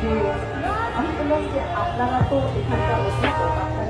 যে আমি বললাম যে আপনারা তো এখানকার অধ্যাপক আপনারা কি বর্তমানেও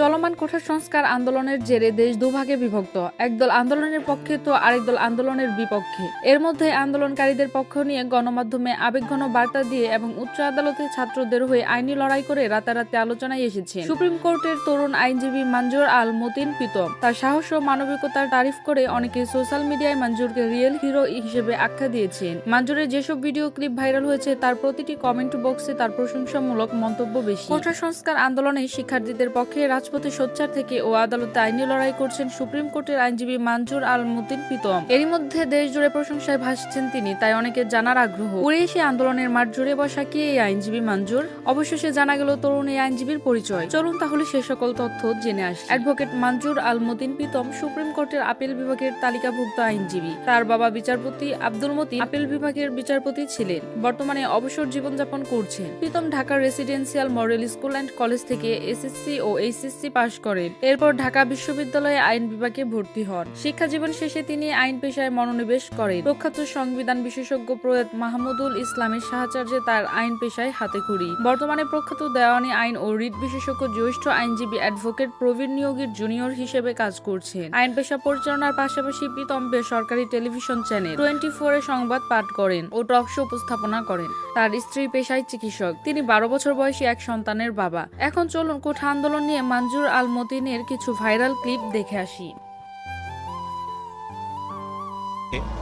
চলমান কোঠা সংস্কার আন্দোলনের জেরে দেশ দুভাগে বিভক্ত। একদল আন্দোলনের পক্ষে তো আরেক দল আন্দোলনের বিপক্ষে। এর মধ্যে আন্দোলনকারীদের পক্ষ নিয়ে গণমাধ্যমে আবেগঘন বার্তা দিয়ে এবং উচ্চ আদালতে ছাত্রদের হয়ে আইনি লড়াই করে রাতারাতি আলোচনায় এসেছেন। সুপ্রিম কোর্টের তরুণ আইনজীবী মঞ্জুর আল মতিন প্রীতম তার সাহস ও মানবিকতার তারিফ করে অনেকে সোশ্যাল মিডিয়ায় মঞ্জুরকে রিয়েল হিরো হিসেবে আখ্যা দিয়েছেন। মঞ্জুরের যেসব ভিডিও ক্লিপ ভাইরাল হয়েছে, তার প্রতিটি কমেন্ট বক্সে তার প্রশংসামূলক মন্তব্য বেশি। কোঠা সংস্কার আন্দোলনে শিক্ষার্থীদের পক্ষে রাজপথে সোচ্চার থেকে ও আদালতে আইনি লড়াই করছেন সুপ্রিম কোর্টের আইনজীবী মানজুর আল মুতিন প্রীতম এরই মধ্যে দেশ জুড়ে প্রশংসায় ভাসছেন তিনি, তাই অনেকের জানার আগ্রহ। উড়ে আন্দোলনের মাঠ জুড়ে বসা কি এই আইনজীবী মঞ্জুর অবশেষে জানা গেল তরুণ এই আইনজীবীর পরিচয়। চলুন তাহলে সে সকল তথ্য জেনে আসি। অ্যাডভোকেট মঞ্জুর আল মতিন প্রীতম সুপ্রিম কোর্টের আপিল বিভাগের তালিকাভুক্ত আইনজীবী। তার বাবা বিচারপতি আব্দুল মতি আপিল বিভাগের বিচারপতি ছিলেন। বর্তমানে অবসর জীবনযাপন করছেন। প্রীতম ঢাকার residential model school and college থেকে এসএসসি ও এইচএসসি পাশ করেন। এরপর ঢাকা বিশ্ববিদ্যালয়ে আইন বিভাগে ভর্তি হন। শিক্ষা জীবন শেষে তিনি আইন পেশায় মনোনিবেশ করেন। প্রখ্যাত সংবিধান বিশেষজ্ঞ প্রয়াত মাহমুদুল ইসলামের সাহায্যে তার আইন পেশায় হাতে হাতেখড়ি বর্তমানে প্রখ্যাত দেওয়ানি আইন ও রিট বিশেষজ্ঞ জ্যেষ্ঠ আইনজীবী অ্যাডভোকেট প্রবীণ নিয়োগীর জুনিয়র হিসেবে কাজ করছেন। আইন পেশা পরিচালনার পাশাপাশি প্রীতম বেসরকারি টেলিভিশন চ্যানেল টোয়েন্টি ফোরে সংবাদ পাঠ করেন ও টক শো উপস্থাপনা করেন। তার স্ত্রী পেশায় চিকিৎসক। তিনি বারো বছর বয়সী এক সন্তানের বাবা। এখন চলুন কোঠা আন্দোলন নিয়ে মঞ্জুর আল মতিনের কিছু ভাইরাল ক্লিপ দেখে আসি।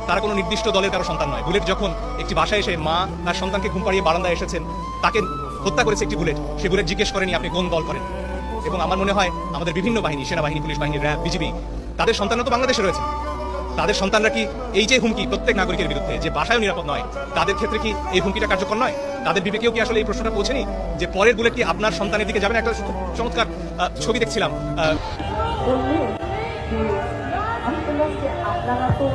তারা কোনো নির্দিষ্ট দলের কারও সন্তান নয়। বুলেট যখন একটি বাসায় এসে মা তার সন্তানকে ঘুম পাড়িয়ে বারান্দায় এসেছেন, তাকে হত্যা করেছে একটি বুলেট। সে বুলেট জিজ্ঞেস করেনি, আপনি কোন দল করেন? এবং আমার মনে হয় আমাদের বিভিন্ন বাহিনী, সেনাবাহিনী, পুলিশ বাহিনী র্যাব বিজিবি, তাদের সন্তানরা তো বাংলাদেশে রয়েছে। তাদের সন্তানরা কি এই যে হুমকি প্রত্যেক নাগরিকের বিরুদ্ধে, যে বাসায় নিরাপদ নয়, তাদের ক্ষেত্রে কি এই হুমকিটা কার্যকর নয়? তাদের বিবেকেও কি আসলে এই প্রশ্নটা পৌঁছেনি? যে পরের বুলেট কি আপনার সন্তানের দিকে যাবেন একটা চমৎকার ছবি দেখছিলাম আপনারা তো